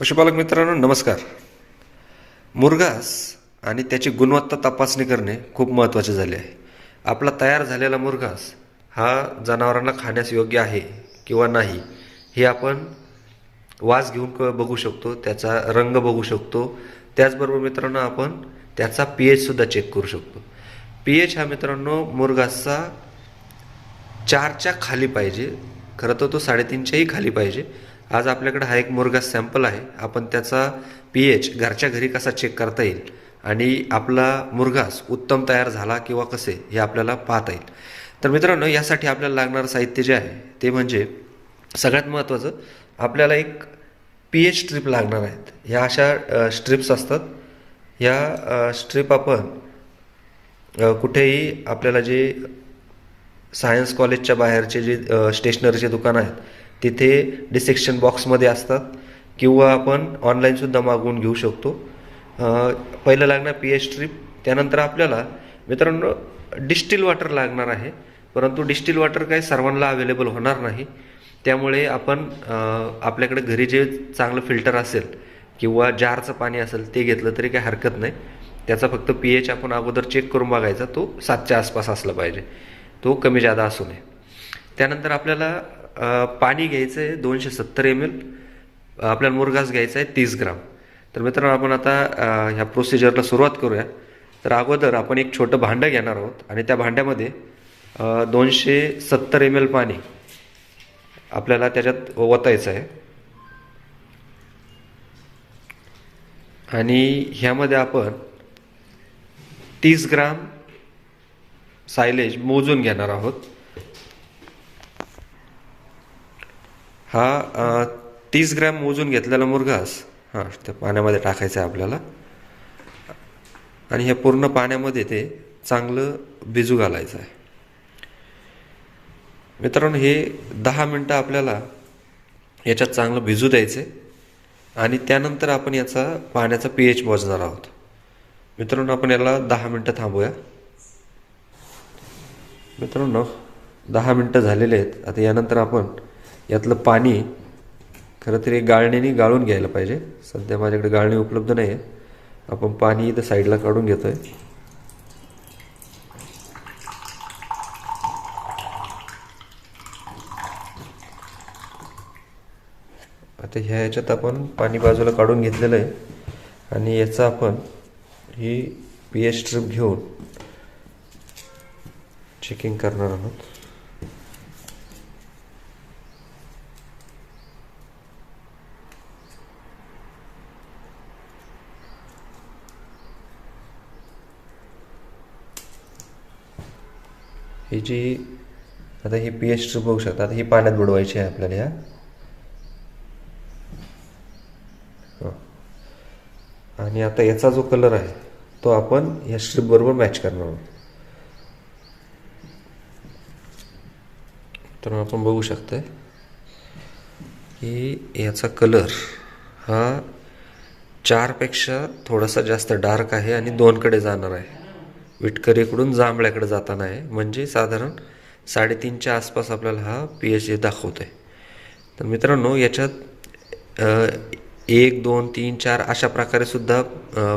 पशुपालक मित्रांनो नमस्कार. मुरघास आणि त्याची गुणवत्ता तपासणी करणे खूप महत्त्वाचे झाले आहे. आपला तयार झालेला मुरघास हा जनावरांना खाण्यास योग्य आहे किंवा नाही हे आपण वास घेऊन क बघू शकतो त्याचा रंग बघू शकतो. त्याचबरोबर मित्रांनो आपण त्याचा पी एचसुद्धा चेक करू शकतो. पी एच हा मित्रांनो मुरघासचा चारच्या खाली पाहिजे. खरं तर तो साडेतीनच्याही खाली पाहिजे. आज आपल्याकडे हा एक मुर्गा सॅम्पल आहे. आपण त्याचा पी एच घरच्या घरी कसा चेक करता येईल आणि आपला मुरघास उत्तम तयार झाला किंवा कसे हे आपल्याला पाहता येईल. तर मित्रांनो यासाठी आपल्याला लागणारं साहित्य जे आहे ते म्हणजे सगळ्यात महत्त्वाचं आपल्याला एक पी एच स्ट्रीप लागणार आहेत. ह्या अशा स्ट्रिप्स असतात. ह्या स्ट्रीप आपण कुठेही आपल्याला जे सायन्स कॉलेजच्या बाहेरचे जे स्टेशनरीचे दुकान आहेत तिथे डिसेक्शन बॉक्समध्ये असतात किंवा आपण ऑनलाईनसुद्धा मागवून घेऊ शकतो. पहिलं लागणार पी एच स्ट्रीप त्यानंतर आपल्याला मित्रांनो डिस्टिल वॉटर लागणार आहे. परंतु डिस्टिल वॉटर काही सर्वांना अवेलेबल होणार नाही. त्यामुळे आपण आपल्याकडे घरी जे चांगलं फिल्टर असेल किंवा जारचं पाणी असेल ते घेतलं तरी काही हरकत नाही. त्याचा फक्त पी एच आपण अगोदर चेक करून बघायचा तो सातच्या आसपास असला पाहिजे. तो कमी जादा असू नये. त्यानंतर आपल्याला पाणी घ्यायचं आहे दोनशे सत्तर एम एल आपल्याला मुरघास घ्यायचा आहे तीस ग्राम. तर मित्रांनो आपण आता ह्या प्रोसिजरला सुरुवात करूया. तर अगोदर आपण एक छोटं भांडं घेणार आहोत आणि त्या भांड्यामध्ये दोनशे सत्तर एम एल पाणी आपल्याला त्याच्यात ओतायचं आहे. आणि ह्यामध्ये आपण तीस ग्राम सायलेज मोजून घेणार आहोत. हा तीस ग्रॅम मोजून घेतलेला मुरघास. हां त्या पाण्यामध्ये टाकायचं आहे आपल्याला. आणि ह्या पूर्ण पाण्यामध्ये ते चांगलं भिजू घालायचं आहे. मित्रांनो हे दहा मिनटं आपल्याला याच्यात चांगलं भिजू द्यायचं आहे. आणि त्यानंतर आपण याचा पाण्याचा पी एच मोजणार आहोत. मित्रांनो आपण याला दहा मिनटं थांबूया. मित्रांनो दहा मिनटं झालेले आहेत. आता यानंतर आपण यातलं पाणी खरं तरी गाळणीने गाळून घ्यायला पाहिजे. सध्या माझ्याकडे गाळणी उपलब्ध नाही आहे आपण पाणी इथं साईडला काढून घेतो आहे आता ह्या ह्याच्यात आपण पाणी बाजूला काढून घेतलेलं आहे. आणि याचा आपण ही पी एच स्ट्रीप घेऊन चेकिंग करणार आहोत. ही जी आता ही पी एच बघू शकता. आता ही पाण्यात बुडवायची आहे आपल्याला ह्या आणि आता याचा जो कलर आहे तो आपण या स्ट्रीपबरोबर मॅच करणार आहोत. तर आपण बघू शकतोय की याचा कलर हा चारपेक्षा थोडासा जास्त डार्क आहे आणि दोनकडे जाणार आहे. विटकरीकडून जांभळ्याकडे जाताना आहे. म्हणजे साधारण साडेतीनच्या आसपास आपल्याला हा पी एच डी दाखवतो आहे तर मित्रांनो याच्यात एक दोन तीन चार अशा प्रकारे सुद्धा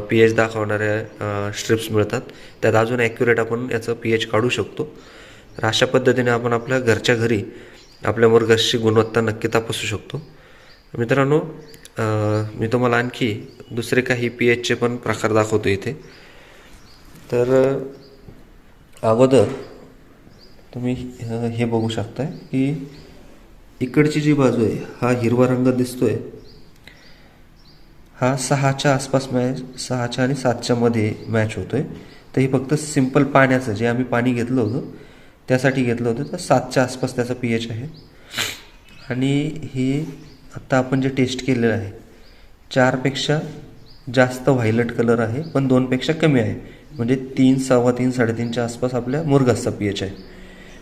पी एच दाखवणाऱ्या स्ट्रिप्स मिळतात. त्यात अजून ॲक्युरेट आपण याचं पी एच काढू शकतो. तर अशा पद्धतीने आपण आपल्या घरच्या घरी आपल्या मुरघासची गुणवत्ता नक्की तपासू शकतो. मित्रांनो मी तुम्हाला आणखी दुसरे काही पी एचचे पण प्रकार दाखवतो इथे. तर अगोदर तुम्ही हे बघू शकताय की इकडची जी बाजू आहे हा हिरवा रंग दिसतोय. हा सहाच्या आसपास मॅच सहाच्या आणि सातच्या मध्ये मॅच होतोय. तर हे फक्त सिंपल पाण्याचं जे आम्ही पाणी घेतलं होतं त्यासाठी घेतलं होतं. तर सातच्या आसपास त्याचा पी एच आहे. आणि हे आत्ता आपण जे टेस्ट केलेलं आहे चारपेक्षा जास्त व्हायलट कलर आहे पण दोनपेक्षा कमी आहे. म्हणजे तीन सव्वा तीन साडेतीनच्या आसपास आपल्या मुरगासचा पी एच आहे.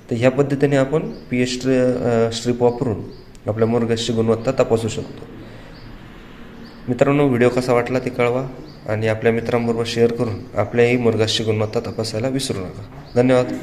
तर ह्या पद्धतीने आपण पी एच स्ट्रीप वापरून आपल्या मुरगासची गुणवत्ता तपासू शकतो. मित्रांनो व्हिडिओ कसा वाटला ते कळवा आणि आपल्या मित्रांबरोबर शेअर करून आपल्याही मुरगासची गुणवत्ता तपासायला विसरू नका. धन्यवाद.